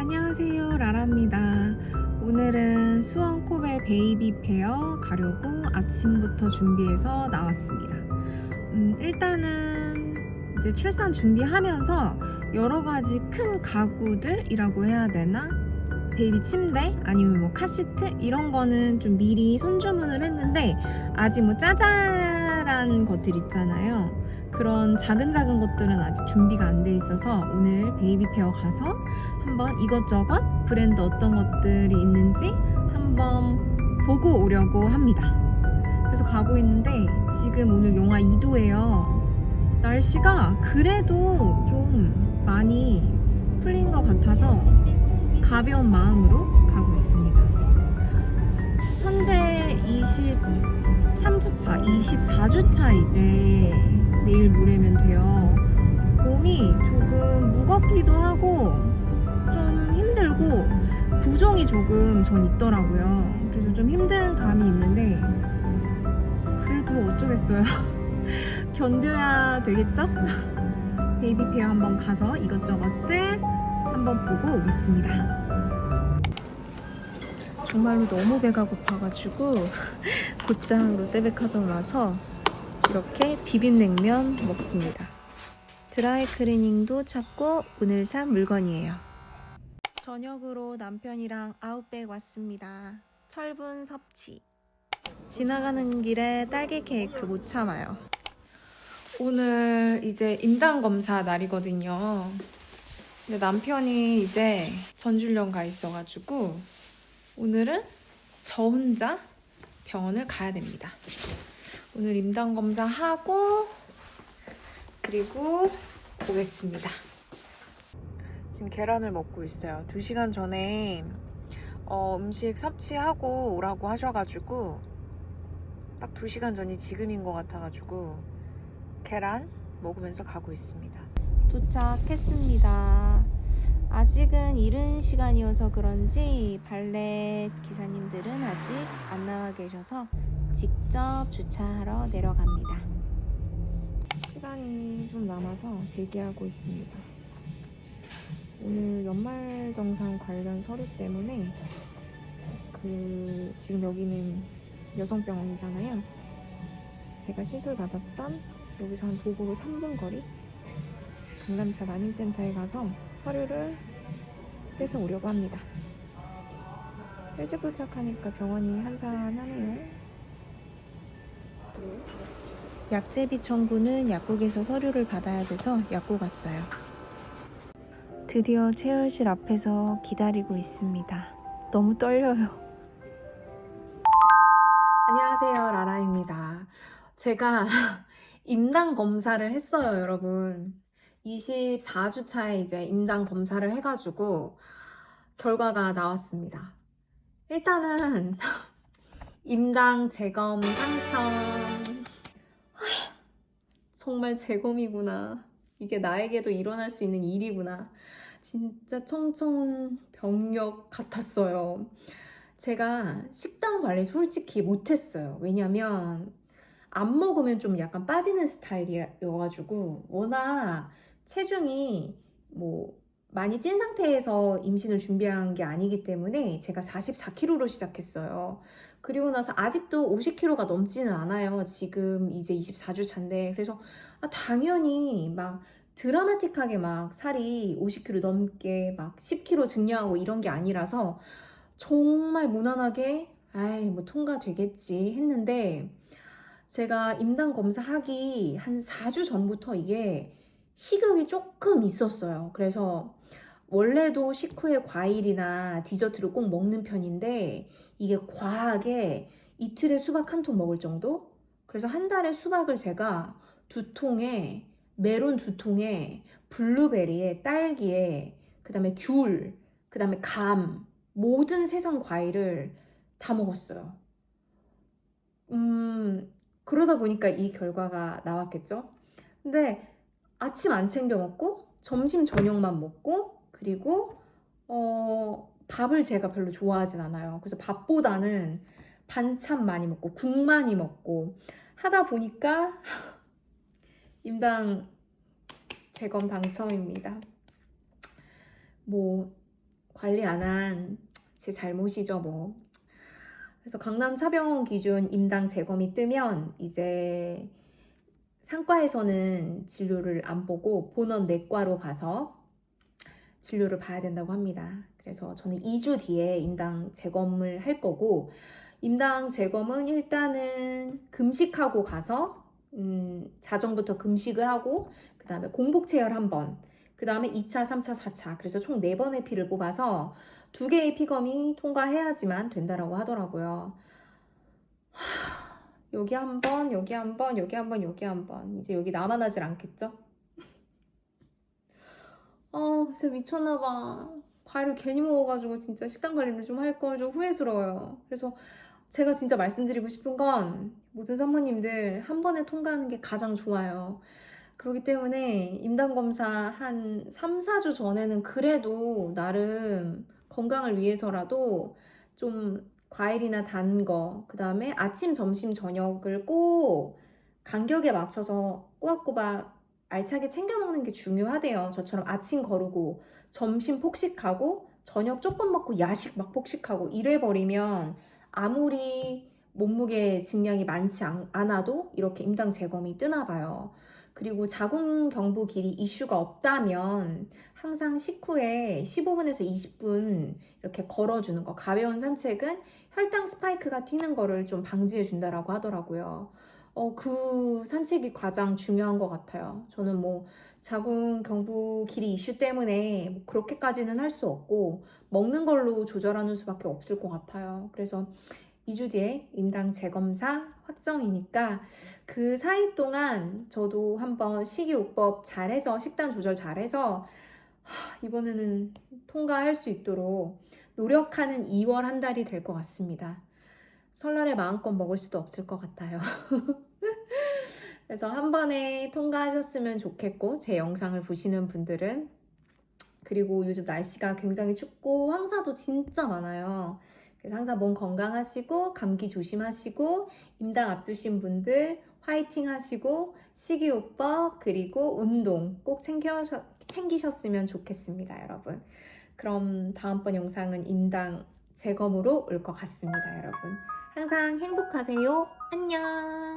안녕하세요 라라입니다. 오늘은 수원코베 베이비 페어 가려고 아침부터 준비해서 나왔습니다. 음, 일단은 이제 출산 준비하면서 여러 가지 큰 가구들이라고 해야 되나? 베이비 침대 아니면 뭐 카시트? 이런 거는 좀 미리 손주문을 했는데 아직 뭐 짜잘한 것들 있잖아요 그런 작은 작은 것들은 아직 준비가 안 돼 있어서 오늘 베이비 페어 가서 한번 이것저것 브랜드 어떤 것들이 있는지 한번 보고 오려고 합니다. 그래서 가고 있는데 지금 오늘 영하 2도예요. 날씨가 그래도 좀 많이 풀린 것 같아서 가벼운 마음으로 가고 있습니다. 현재 23주차, 24주차 이제 내일 모레면 돼요. 몸이 조금 무겁기도 하고 좀 힘들고 부종이 조금 전 있더라고요. 그래서 좀 힘든 감이 있는데 그래도 어쩌겠어요. 견뎌야 되겠죠? 베이비 페어 한번 가서 이것저것들 한번 보고 오겠습니다. 정말로 너무 배가 고파가지고 곧장 롯데백화점 와서 이렇게 비빔냉면 먹습니다. 드라이 클리닝도 찾고 오늘 산 물건이에요. 저녁으로 남편이랑 아웃백 왔습니다. 철분 섭취. 지나가는 길에 딸기 케이크 못 참아요. 오늘 이제 임당 검사 날이거든요. 근데 남편이 이제 전주령 가 있어가지고 오늘은 저 혼자 병원을 가야 됩니다. 오늘 임당 검사 하고 그리고 오겠습니다. 지금 계란을 먹고 있어요. 2시간 전에 어, 음식 섭취하고 오라고 하셔가지고 딱 2시간 전이 지금인 것 같아가지고 계란 먹으면서 가고 있습니다. 도착했습니다. 아직은 이른 시간이어서 그런지 발렛 기사님들은 아직 안 나와 계셔서 직접 주차하러 내려갑니다. 시간이 좀 남아서 대기하고 있습니다. 오늘 연말 정산 관련 서류 때문에 그 지금 여기는 여성병원이잖아요. 제가 시술 받았던 여기서 한 도보로 3분 거리 강남차 난임센터에 가서 서류를 떼서 오려고 합니다. 일찍 도착하니까 병원이 한산하네요. 약제비 청구는 약국에서 서류를 받아야 돼서 약국 왔어요. 드디어 체열실 앞에서 기다리고 있습니다. 너무 떨려요. 안녕하세요, 라라입니다. 제가 임당 검사를 했어요, 여러분. 24주 차에 이제 임당 검사를 해가지고 결과가 나왔습니다. 일단은 임당 재검 당첨. 정말 재검이구나. 이게 나에게도 일어날 수 있는 일이구나. 진짜 청천벽력 같았어요. 제가 식단 관리 솔직히 못했어요. 왜냐면 안 먹으면 좀 약간 빠지는 스타일이어가지고 워낙 체중이 뭐 많이 찐 상태에서 임신을 준비한 게 아니기 때문에 제가 44kg로 시작했어요. 그리고 나서 아직도 50kg가 넘지는 않아요. 지금 이제 24주 차인데. 그래서 아, 당연히 막 드라마틱하게 막 살이 50kg 넘게 막 10kg 증량하고 이런 게 아니라서 정말 무난하게 아이 뭐 통과되겠지 했는데 제가 임당 검사하기 한 4주 전부터 이게 식욕이 조금 있었어요. 그래서 원래도 식후에 과일이나 디저트를 꼭 먹는 편인데 이게 과하게 이틀에 수박 한 통 먹을 정도? 그래서 한 달에 수박을 제가 두 통에 메론 두 통에 블루베리에 딸기에 그다음에 귤, 그다음에 감 모든 세상 과일을 다 먹었어요. 음, 그러다 보니까 이 결과가 나왔겠죠? 근데 아침 안 챙겨 먹고 점심 저녁만 먹고 그리고 어, 밥을 제가 별로 좋아하진 않아요. 그래서 밥보다는 반찬 많이 먹고 국 많이 먹고 하다 보니까 임당 재검 당첨입니다. 뭐 관리 안 한 제 잘못이죠, 뭐. 그래서 강남 차병원 기준 임당 재검이 뜨면 이제 상과에서는 진료를 안 보고 본원 내과로 가서 진료를 봐야 된다고 합니다. 그래서 저는 2주 뒤에 임당 재검을 할 거고 임당 재검은 일단은 금식하고 가서 음, 자정부터 금식을 하고 그 다음에 공복 체열 한 번, 그 다음에 2차, 3차, 4차 그래서 총 4번의 피를 뽑아서 두 개의 피검이 통과해야지만 된다라고 하더라고요. 하, 여기 한 번, 여기 한 번, 여기 한 번, 여기 한 번. 이제 여기 나만 하질 않겠죠? 어, 진짜 미쳤나봐. 과일을 괜히 먹어가지고 진짜 식단 관리를 좀 할 걸 좀 후회스러워요. 그래서 제가 진짜 말씀드리고 싶은 건 모든 산모님들 한 번에 통과하는 게 가장 좋아요. 그렇기 때문에 임당검사 한 3, 4주 전에는 그래도 나름 건강을 위해서라도 좀 과일이나 단 거, 그 다음에 아침, 점심, 저녁을 꼭 간격에 맞춰서 꼬박꼬박 알차게 챙겨 먹는 게 중요하대요. 저처럼 아침 거르고, 점심 폭식하고, 저녁 조금 먹고, 야식 막 폭식하고, 이래버리면 아무리 몸무게 증량이 많지 않, 않아도 이렇게 임당 재검이 뜨나 봐요. 그리고 자궁 경부 길이 이슈가 없다면 항상 식후에 15분에서 20분 이렇게 걸어주는 거 가벼운 산책은 혈당 스파이크가 튀는 거를 좀 방지해 준다라고 하더라고요. 어, 그 산책이 가장 중요한 것 같아요. 저는 뭐 자궁 경부 길이 이슈 때문에 뭐 그렇게까지는 할 수 없고 먹는 걸로 조절하는 수밖에 없을 것 같아요. 그래서 2주 뒤에 임당 재검사 확정이니까 그 사이 동안 저도 한번 식이요법 잘해서 식단 조절 잘해서 하, 이번에는 통과할 수 있도록 노력하는 2월 한 달이 될 것 같습니다. 설날에 마음껏 먹을 수도 없을 것 같아요. 그래서 한 번에 통과하셨으면 좋겠고 제 영상을 보시는 분들은 그리고 요즘 날씨가 굉장히 춥고 황사도 진짜 많아요. 그래서 항상 몸 건강하시고 감기 조심하시고 임당 앞두신 분들 화이팅 하시고 식이요법 그리고 운동 꼭 챙겨, 챙기셨으면 좋겠습니다 여러분. 그럼 다음번 영상은 임당 재검으로 올 것 같습니다 여러분. 항상 행복하세요. 안녕